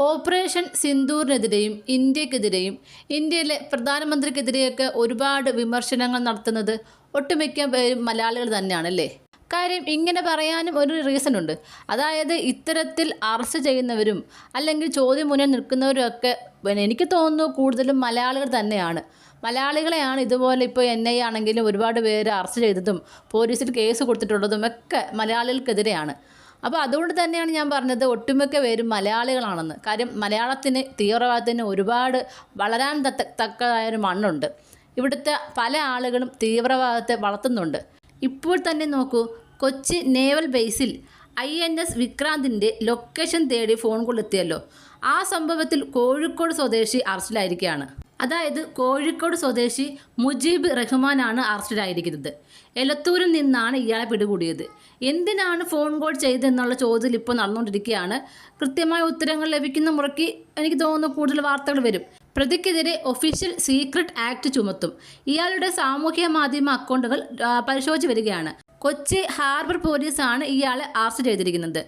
Operation സിന്ദൂറിനെതിരെയും ഇന്ത്യക്കെതിരെയും ഇന്ത്യയിലെ പ്രധാനമന്ത്രിക്കെതിരെയൊക്കെ ഒരുപാട് വിമർശനങ്ങൾ നടത്തുന്നത് ഒട്ടുമിക്ക പേരും മലയാളികൾ തന്നെയാണ് അല്ലേ കാര്യം ഇങ്ങനെ പറയാനും ഒരു റീസൺ ഉണ്ട് അതായത് ഇത്തരത്തിൽ അറസ്റ്റ് ചെയ്യുന്നവരും അല്ലെങ്കിൽ ചോദ്യം മുന്നിൽ നിൽക്കുന്നവരും ഒക്കെ എനിക്ക് തോന്നുന്നു കൂടുതലും മലയാളികൾ തന്നെയാണ്. മലയാളികളെയാണ് ഇതുപോലെ ഇപ്പോൾ എൻ ഐ ആണെങ്കിലും ഒരുപാട് പേര് അറസ്റ്റ് ചെയ്തതും പോലീസിൽ കേസ് കൊടുത്തിട്ടുള്ളതും ഒക്കെ മലയാളികൾക്കെതിരെയാണ്. അപ്പോൾ അതുകൊണ്ട് തന്നെയാണ് ഞാൻ പറഞ്ഞത് ഒട്ടുമിക്ക പേരും മലയാളികളാണെന്ന്. കാര്യം മലയാളത്തിന് തീവ്രവാദത്തിന് ഒരുപാട് വളരാൻ തക്കതായൊരു മണ്ണുണ്ട്. ഇവിടുത്തെ പല ആളുകളും തീവ്രവാദത്തെ വളർത്തുന്നുണ്ട്. ഇപ്പോൾ തന്നെ നോക്കൂ കൊച്ചി നേവൽ ബേസിൽ ഐ എൻ എസ് വിക്രാന്തിന്റെ ലൊക്കേഷൻ തേടി ഫോൺ കോൾ ആ സംഭവത്തിൽ കോഴിക്കോട് സ്വദേശി അറസ്റ്റിലായിരിക്കുകയാണ്. അതായത് കോഴിക്കോട് സ്വദേശി മുജീബ് റഹ്മാനാണ് അറസ്റ്റിലായിരിക്കുന്നത്. എലത്തൂരിൽ നിന്നാണ് ഇയാളെ പിടികൂടിയത്. എന്തിനാണ് ഫോൺ കോൾ ചെയ്തതെന്നുള്ള ചോദ്യം ഇപ്പോൾ നടന്നുകൊണ്ടിരിക്കുകയാണ്. കൃത്യമായ ഉത്തരങ്ങൾ ലഭിക്കുന്ന മുറയ്ക്ക് എനിക്ക് തോന്നുന്നു കൂടുതൽ വാർത്തകൾ വരും. പ്രതിക്കെതിരെ ഒഫീഷ്യൽ സീക്രട്ട് ആക്ട് ചുമത്തും. ഇയാളുടെ സാമൂഹ്യ മാധ്യമ അക്കൗണ്ടുകൾ പരിശോധിച്ച് വരികയാണ്. കൊച്ചി ഹാർബർ പോലീസാണ് ഇയാളെ അറസ്റ്റ് ചെയ്തിരിക്കുന്നത്.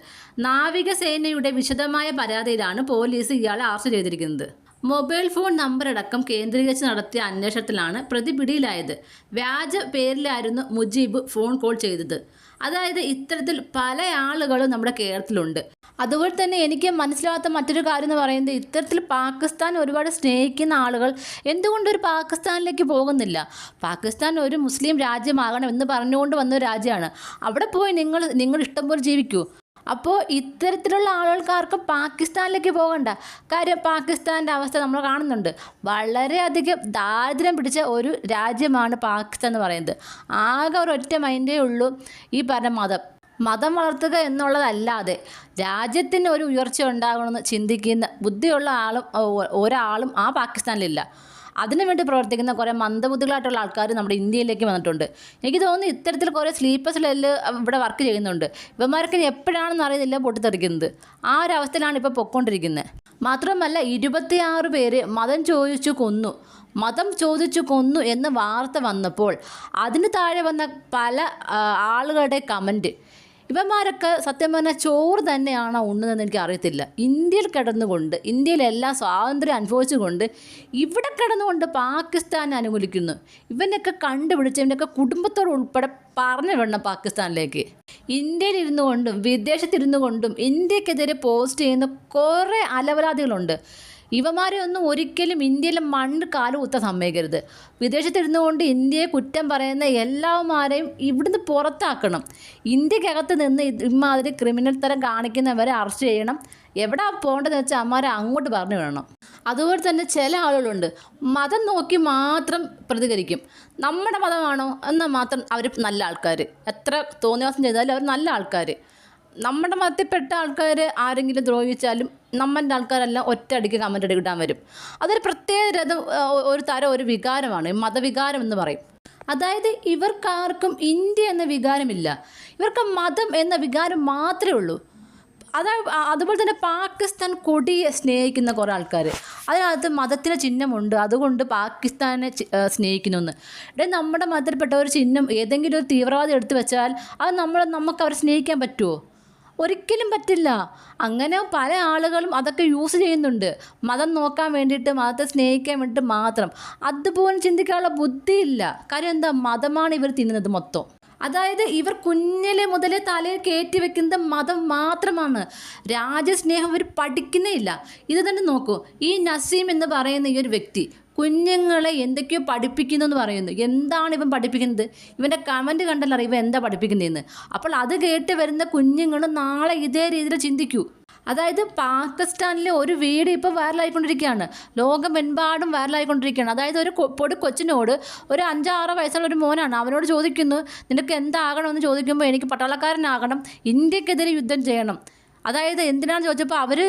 നാവികസേനയുടെ വിശദമായ പരാതിയിലാണ് പോലീസ് ഇയാളെ അറസ്റ്റ് ചെയ്തിരിക്കുന്നത്. മൊബൈൽ ഫോൺ നമ്പർ അടക്കം കേന്ദ്രീകരിച്ച് നടത്തിയ അന്വേഷണത്തിലാണ് പ്രതി പിടിയിലായത്. വ്യാജ പേരിലായിരുന്നു മുജീബ് ഫോൺ കോൾ ചെയ്തത്. അതായത് ഇത്തരത്തിൽ പല ആളുകളും നമ്മുടെ കേരളത്തിലുണ്ട്. അതുപോലെ തന്നെ എനിക്ക് മനസ്സിലാകാത്ത മറ്റൊരു കാര്യം എന്ന് പറയുന്നത് ഇത്തരത്തിൽ പാകിസ്ഥാൻ ഒരുപാട് സ്നേഹിക്കുന്ന ആളുകൾ എന്തുകൊണ്ട് ഒരു പാകിസ്ഥാനിലേക്ക് പോകുന്നില്ല? പാകിസ്ഥാൻ ഒരു മുസ്ലിം രാജ്യമാകണം എന്ന് പറഞ്ഞുകൊണ്ട് വന്ന രാജ്യമാണ്. അവിടെ പോയി നിങ്ങൾ നിങ്ങൾ ഇഷ്ടം പോലെ ജീവിക്കൂ. അപ്പോൾ ഇത്തരത്തിലുള്ള ആളുകൾക്കാർക്കും പാകിസ്ഥാനിലേക്ക് പോകണ്ട. കാര്യം പാകിസ്ഥാന്റെ അവസ്ഥ നമ്മൾ കാണുന്നുണ്ട്. വളരെയധികം ദാരിദ്ര്യം പിടിച്ച ഒരു രാജ്യമാണ് പാകിസ്ഥാൻ എന്ന് പറയുന്നത്. ആകെ ഒരൊറ്റ മൈൻഡേ ഉള്ളൂ ഈ പറഞ്ഞ മതം. മതം വളർത്തുക എന്നുള്ളതല്ലാതെ രാജ്യത്തിന് ഒരു ഉയർച്ച ഉണ്ടാകണമെന്ന് ചിന്തിക്കുന്ന ബുദ്ധിയുള്ള ആളും ഒരാളും ആ പാകിസ്ഥാനിലില്ല. അതിനുവേണ്ടി പ്രവർത്തിക്കുന്ന കുറേ മന്ദബുദ്ധികളായിട്ടുള്ള ആൾക്കാർ നമ്മുടെ ഇന്ത്യയിലേക്ക് വന്നിട്ടുണ്ട്. എനിക്ക് തോന്നുന്നു ഇത്തരത്തിൽ കുറേ സ്ലീപ്പർ സെല്ല് ഇവിടെ വർക്ക് ചെയ്യുന്നുണ്ട്. ഇവന്മാർക്ക് എപ്പോഴാണെന്ന് അറിയുന്നില്ല പൊട്ടിത്തെറിക്കുന്നത്. ആ ഒരു അവസ്ഥയിലാണ് ഇപ്പോൾ പൊക്കൊണ്ടിരിക്കുന്നത് മാത്രമല്ല ഇരുപത്തിയാറ് പേര് മതം ചോദിച്ചു കൊന്നു. മതം ചോദിച്ചു കൊന്നു എന്ന വാർത്ത വന്നപ്പോൾ അതിന് താഴെ വന്ന പല ആളുകളുടെ കമന്റ് ഇവന്മാരൊക്കെ സത്യം പറഞ്ഞാൽ ചോറ് തന്നെയാണോ ഉണ്ണുന്നതെന്ന് എനിക്ക് അറിയത്തില്ല ഇന്ത്യയിൽ കിടന്നുകൊണ്ട് ഇന്ത്യയിലെല്ലാം സ്വാതന്ത്ര്യം അനുഭവിച്ചുകൊണ്ട് ഇവിടെ കിടന്നുകൊണ്ട് പാകിസ്ഥാനെ അനുകൂലിക്കുന്നു. ഇവനൊക്കെ കണ്ടുപിടിച്ച് ഇവനൊക്കെ കുടുംബത്തോട് ഉൾപ്പെടെ പറഞ്ഞു വിടണം പാകിസ്ഥാനിലേക്ക്. ഇന്ത്യയിൽ ഇരുന്നു കൊണ്ടും വിദേശത്തിരുന്നു കൊണ്ടും ഇന്ത്യക്കെതിരെ പോസ്റ്റ് ചെയ്യുന്ന കുറേ അലവലാദികളുണ്ട് ഇവന്മാരെ ഒന്നും ഒരിക്കലും ഇന്ത്യയിലെ മണ്ണ് കാലം ഉത്ത സമ്മതിക്കരുത്. വിദേശത്തിരുന്നു കൊണ്ട് ഇന്ത്യയെ കുറ്റം പറയുന്ന എല്ലാവന്മാരെയും ഇവിടുന്ന് പുറത്താക്കണം. ഇന്ത്യക്കകത്ത് നിന്ന് ഇമാതിരി ക്രിമിനൽ തരം കാണിക്കുന്നവരെ അറസ്റ്റ് ചെയ്യണം. എവിടെ പോകേണ്ടതെന്ന് വെച്ചാൽ അമ്മമാരെ അങ്ങോട്ട് പറഞ്ഞു വിടണം. അതുപോലെ തന്നെ ചില ആളുകളുണ്ട് മതം നോക്കി മാത്രം പ്രതികരിക്കും. നമ്മുടെ മതമാണോ? എന്നാൽ മാത്രം അവർ നല്ല ആൾക്കാർ എത്ര തോന്നിയവാസം ചെയ്താലും അവർ നല്ല ആൾക്കാർ നമ്മുടെ മതത്തിൽപ്പെട്ട ആൾക്കാർ ആരെങ്കിലും ദ്രോഹിച്ചാലും നമ്മളുടെ ആൾക്കാരെല്ലാം ഒറ്റയടിക്ക് കമന്റ് ഇടാൻ വരും. അതൊരു പ്രത്യേക രഥം ഒരു തരം ഒരു വികാരമാണ്. മതവികാരം എന്ന് പറയും. അതായത് ഇവർക്കാർക്കും ഇന്ത്യ എന്ന വികാരമില്ല. ഇവർക്ക് മതം എന്ന വികാരം മാത്രമേ ഉള്ളൂ. അതാ അതുപോലെ തന്നെ പാകിസ്ഥാൻ കൊടിയെ സ്നേഹിക്കുന്ന കുറേ ആൾക്കാർ അതിനകത്ത് മതത്തിന്റെ ചിഹ്നമുണ്ട്. അതുകൊണ്ട് പാകിസ്ഥാനെ സ്നേഹിക്കുന്നു എന്ന് ഇവിടെ നമ്മുടെ മതത്തിൽപ്പെട്ട ഒരു ചിഹ്നം ഏതെങ്കിലും ഒരു തീവ്രവാദം എടുത്തു വെച്ചാൽ അത് നമ്മൾ നമുക്ക് അവരെ സ്നേഹിക്കാൻ പറ്റുമോ ഒരിക്കലും പറ്റില്ല. അങ്ങനെ പല ആളുകളും അതൊക്കെ യൂസ് ചെയ്യുന്നുണ്ട്. മതം നോക്കാൻ വേണ്ടിയിട്ട് മതത്തെ സ്നേഹിക്കാൻ വേണ്ടിയിട്ട് മാത്രം. അതുപോലെ ചിന്തിക്കാനുള്ള ബുദ്ധിയില്ല. കാര്യം എന്താ? മതമാണ് ഇവർ തിന്നുന്നത് മൊത്തം. അതായത് ഇവർ കുഞ്ഞിലെ മുതലേ തലയിൽ കയറ്റി വെക്കുന്നത് മതം മാത്രമാണ്. രാജ്യസ്നേഹം ഇവർ പഠിക്കുന്നേ ഇല്ല. ഇത് തന്നെ നോക്കൂ. ഈ നസീം എന്ന് പറയുന്ന ഈ ഒരു വ്യക്തി കുഞ്ഞുങ്ങളെ എന്തൊക്കെയോ പഠിപ്പിക്കുന്നു എന്ന് പറയുന്നു. എന്താണ് ഇവൻ പഠിപ്പിക്കുന്നത്? ഇവന്റെ കമന്റ് കണ്ടല്ലോ ഇവൻ എന്താ പഠിപ്പിക്കുന്നതെന്ന്? അപ്പോൾ അത് കേട്ട് വരുന്ന കുഞ്ഞുങ്ങൾ നാളെ ഇതേ രീതിയിൽ ചിന്തിക്കൂ. അതായത് പാകിസ്ഥാനിലെ ഒരു വീട് ഇപ്പോൾ വൈറലായിക്കൊണ്ടിരിക്കുകയാണ്. ലോകമെമ്പാടും വൈറലായിക്കൊണ്ടിരിക്കുകയാണ്. അതായത് ഒരു പൊടി കൊച്ചിനോട് ഒരു അഞ്ചാറ് വയസ്സുള്ള ഒരു മോനാണ്. അവനോട് ചോദിക്കുന്നു നിനക്ക് എന്താകണമെന്ന് ചോദിക്കുമ്പോൾ എനിക്ക് പട്ടാളക്കാരനാകണം. ഇന്ത്യക്കെതിരെ യുദ്ധം ചെയ്യണം. അതായത് എന്തിനാണെന്ന് ചോദിച്ചപ്പോൾ അവർ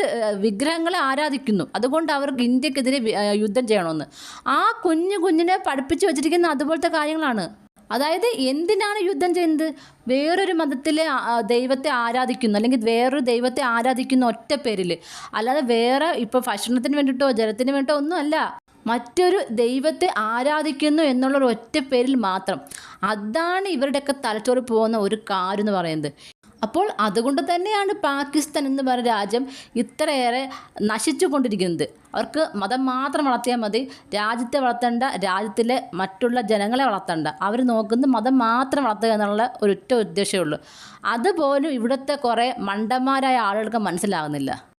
വിഗ്രഹങ്ങളെ ആരാധിക്കുന്നു. അതുകൊണ്ട് അവർക്ക് ഇന്ത്യക്കെതിരെ യുദ്ധം ചെയ്യണമെന്ന്. ആ കുഞ്ഞു കുഞ്ഞിനെ പഠിപ്പിച്ചു വെച്ചിരിക്കുന്ന അതുപോലത്തെ കാര്യങ്ങളാണ്. അതായത് എന്തിനാണ് യുദ്ധം ചെയ്യുന്നത്? വേറൊരു മതത്തിലെ ദൈവത്തെ ആരാധിക്കുന്നു. അല്ലെങ്കിൽ വേറൊരു ദൈവത്തെ ആരാധിക്കുന്ന ഒറ്റ പേരിൽ. അല്ലാതെ വേറെ ഇപ്പോൾ ഭക്ഷണത്തിന് വേണ്ടിയിട്ടോ ജലത്തിന് വേണ്ടിയിട്ടോ ഒന്നും അല്ല മറ്റൊരു ദൈവത്തെ ആരാധിക്കുന്നു എന്നുള്ള ഒരു ഒറ്റ പേരിൽ മാത്രം. അതാണ് ഇവരുടെയൊക്കെ തലച്ചോറിൽ പോകുന്ന ഒരു കാര്യം എന്ന് പറയുന്നത്. അപ്പോൾ അതുകൊണ്ട് തന്നെയാണ് പാകിസ്ഥാൻ എന്ന് പറയുന്ന രാജ്യം ഇത്രയേറെ നശിച്ചു കൊണ്ടിരിക്കുന്നത്. അവർക്ക് മതം മാത്രം വളർത്തിയാൽ മതി രാജ്യത്തെ വളർത്തേണ്ട രാജ്യത്തിലെ മറ്റുള്ള ജനങ്ങളെ വളർത്തേണ്ട. അവർ നോക്കുന്നത് മതം മാത്രം വളർത്തുക എന്നുള്ള ഒരൊറ്റ ഉദ്ദേശമേ ഉള്ളൂ. അതുപോലും ഇവിടുത്തെ കുറേ മണ്ടന്മാരായ ആളുകൾക്ക് മനസ്സിലാകുന്നില്ല.